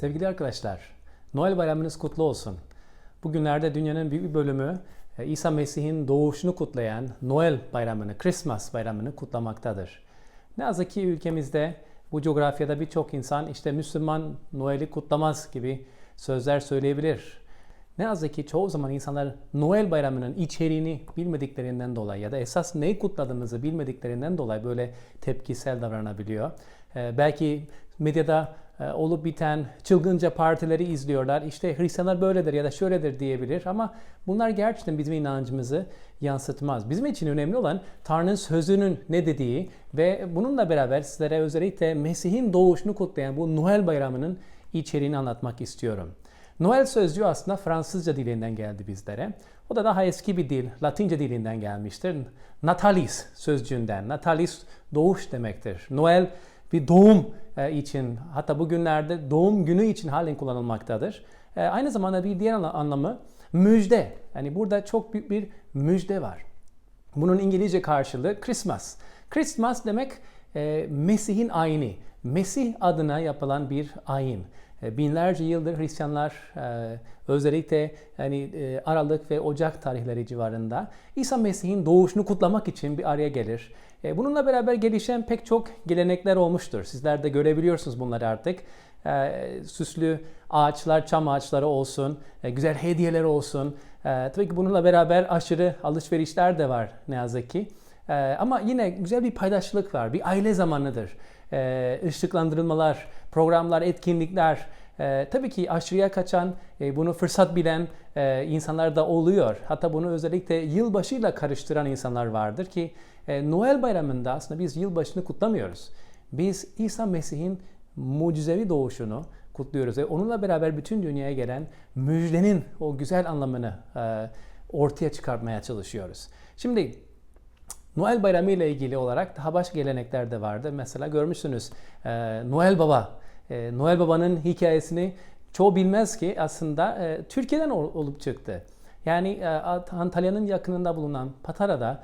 Sevgili arkadaşlar, Noel bayramınız kutlu olsun. Bugünlerde dünyanın büyük bir bölümü e, İsa Mesih'in doğuşunu kutlayan Noel bayramını, Christmas bayramını kutlamaktadır. Ne yazık ki ülkemizde bu coğrafyada birçok insan işte Müslüman Noel'i kutlamaz gibi sözler söyleyebilir. Ne yazık ki çoğu zaman insanlar Noel bayramının içeriğini bilmediklerinden dolayı ya da esas neyi kutladığımızı bilmediklerinden dolayı böyle tepkisel davranabiliyor. Ee, belki medyada e, olup biten çılgınca partileri izliyorlar. İşte Hristiyanlar böyledir ya da şöyledir diyebilir ama bunlar gerçekten bizim inancımızı yansıtmaz. Bizim için önemli olan Tanrı'nın sözünün ne dediği ve bununla beraber sizlere özellikle Mesih'in doğuşunu kutlayan bu Noel bayramının içeriğini anlatmak istiyorum. Noel sözcüğü aslında Fransızca dilinden geldi bizlere. O da daha eski bir dil, Latince dilinden gelmiştir. Natalis sözcüğünden. Natalis doğuş demektir. Noel bir doğum e, için hatta bugünlerde doğum günü için halen kullanılmaktadır. E, aynı zamanda bir diğer anlamı müjde. Yani burada çok büyük bir müjde var. Bunun İngilizce karşılığı Christmas. Christmas demek e, Mesih'in ayini. Mesih adına yapılan bir ayin. Binlerce yıldır Hristiyanlar özellikle yani Aralık ve Ocak tarihleri civarında İsa Mesih'in doğuşunu kutlamak için bir araya gelir. Bununla beraber gelişen pek çok gelenekler olmuştur. Sizler de görebiliyorsunuz bunları artık. Süslü ağaçlar, çam ağaçları olsun, güzel hediyeler olsun. Tabii ki bununla beraber aşırı alışverişler de var ne yazık ki. Ama yine güzel bir paydaşlık var, bir aile zamanıdır. Işıklandırılmalar, programlar, etkinlikler, ee, tabii ki aşırıya kaçan, e, bunu fırsat bilen e, insanlar da oluyor. Hatta bunu özellikle yılbaşıyla karıştıran insanlar vardır ki e, Noel bayramında aslında biz yılbaşını kutlamıyoruz. Biz İsa Mesih'in mucizevi doğuşunu kutluyoruz ve onunla beraber bütün dünyaya gelen müjdenin o güzel anlamını e, ortaya çıkartmaya çalışıyoruz. Şimdi Noel bayramı ile ilgili olarak daha başka gelenekler de vardı. Mesela görmüşsünüz e, Noel Baba e, Noel Baba'nın hikayesini çoğu bilmez ki aslında e, Türkiye'den olup çıktı. Yani Antalya'nın yakınında bulunan Patara'da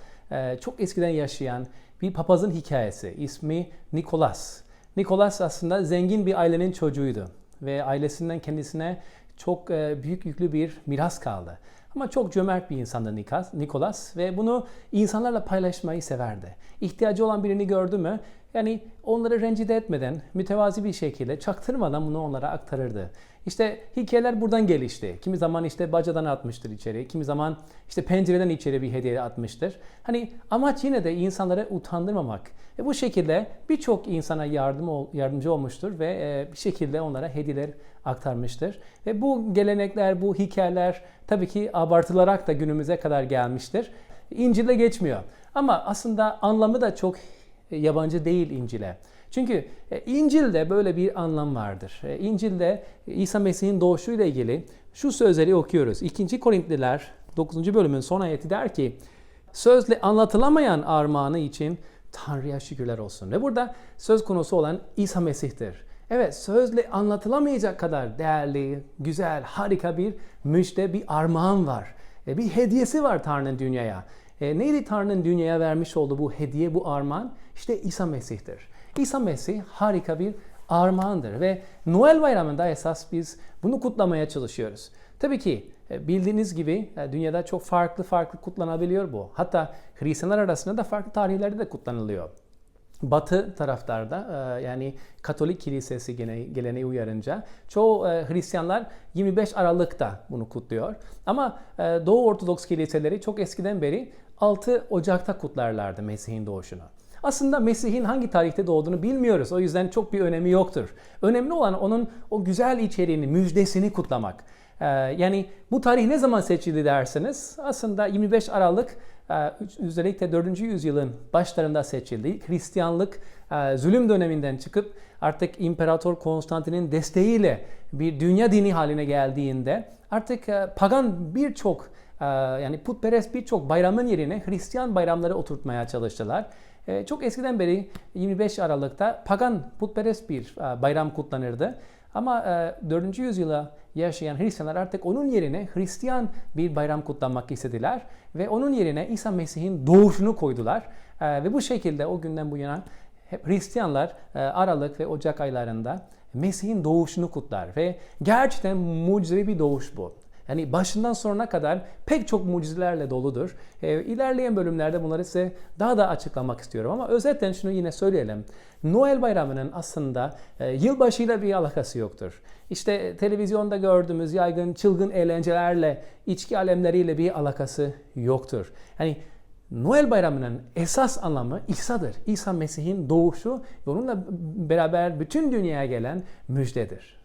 çok eskiden yaşayan bir papazın hikayesi. İsmi Nikolas. Nikolas aslında zengin bir ailenin çocuğuydu ve ailesinden kendisine çok büyük yüklü bir miras kaldı. Ama çok cömert bir insandı Nikolas ve bunu insanlarla paylaşmayı severdi. İhtiyacı olan birini gördü mü yani onları rencide etmeden, mütevazi bir şekilde, çaktırmadan bunu onlara aktarırdı. İşte hikayeler buradan gelişti. Kimi zaman işte bacadan atmıştır içeri, kimi zaman işte pencereden içeri bir hediye atmıştır. Hani amaç yine de insanları utandırmamak. Ve bu şekilde birçok insana yardım yardımcı olmuştur ve e, bir şekilde onlara hediyeler aktarmıştır. Ve bu gelenekler, bu hikayeler tabii ki abartılarak da günümüze kadar gelmiştir. İncil'de geçmiyor. Ama aslında anlamı da çok yabancı değil İncil'e. Çünkü e, İncil'de böyle bir anlam vardır. E, İncil'de İsa Mesih'in doğuşuyla ilgili şu sözleri okuyoruz. 2. Korintliler 9. bölümün son ayeti der ki sözle anlatılamayan armağanı için Tanrı'ya şükürler olsun. Ve burada söz konusu olan İsa Mesih'tir. Evet sözle anlatılamayacak kadar değerli, güzel, harika bir müjde, bir armağan var. Bir hediyesi var Tanrı'nın dünyaya. E, neydi Tanrı'nın dünyaya vermiş olduğu bu hediye, bu armağan? İşte İsa Mesih'tir. İsa Mesih harika bir armağandır ve Noel bayramında esas biz bunu kutlamaya çalışıyoruz. Tabii ki e, bildiğiniz gibi e, dünyada çok farklı farklı kutlanabiliyor bu. Hatta Hristiyanlar arasında da farklı tarihlerde de kutlanılıyor. Batı taraftarda e, yani Katolik Kilisesi geleneği uyarınca çoğu Hristiyanlar 25 Aralık'ta bunu kutluyor. Ama Doğu Ortodoks kiliseleri çok eskiden beri 6 Ocak'ta kutlarlardı Mesih'in doğuşunu. Aslında Mesih'in hangi tarihte doğduğunu bilmiyoruz. O yüzden çok bir önemi yoktur. Önemli olan onun o güzel içeriğini, müjdesini kutlamak. Ee, yani bu tarih ne zaman seçildi derseniz aslında 25 Aralık e, özellikle 4. yüzyılın başlarında seçildi. Hristiyanlık e, zulüm döneminden çıkıp artık İmparator Konstantin'in desteğiyle bir dünya dini haline geldiğinde artık e, pagan birçok yani putperest birçok bayramın yerine Hristiyan bayramları oturtmaya çalıştılar. Çok eskiden beri 25 Aralık'ta pagan putperest bir bayram kutlanırdı. Ama 4. yüzyıla yaşayan Hristiyanlar artık onun yerine Hristiyan bir bayram kutlamak istediler ve onun yerine İsa Mesih'in doğuşunu koydular. Ve bu şekilde o günden bu yana hep Hristiyanlar e, Aralık ve Ocak aylarında Mesih'in doğuşunu kutlar ve gerçekten mucizevi bir doğuş bu. Yani başından sonuna kadar pek çok mucizelerle doludur. E, ilerleyen bölümlerde bunları size daha da açıklamak istiyorum ama özetle şunu yine söyleyelim. Noel bayramının aslında e, yılbaşıyla bir alakası yoktur. İşte televizyonda gördüğümüz yaygın çılgın eğlencelerle, içki alemleriyle bir alakası yoktur. Yani Noel bayramının esas anlamı İsa'dır. İsa Mesih'in doğuşu ve onunla beraber bütün dünyaya gelen müjdedir.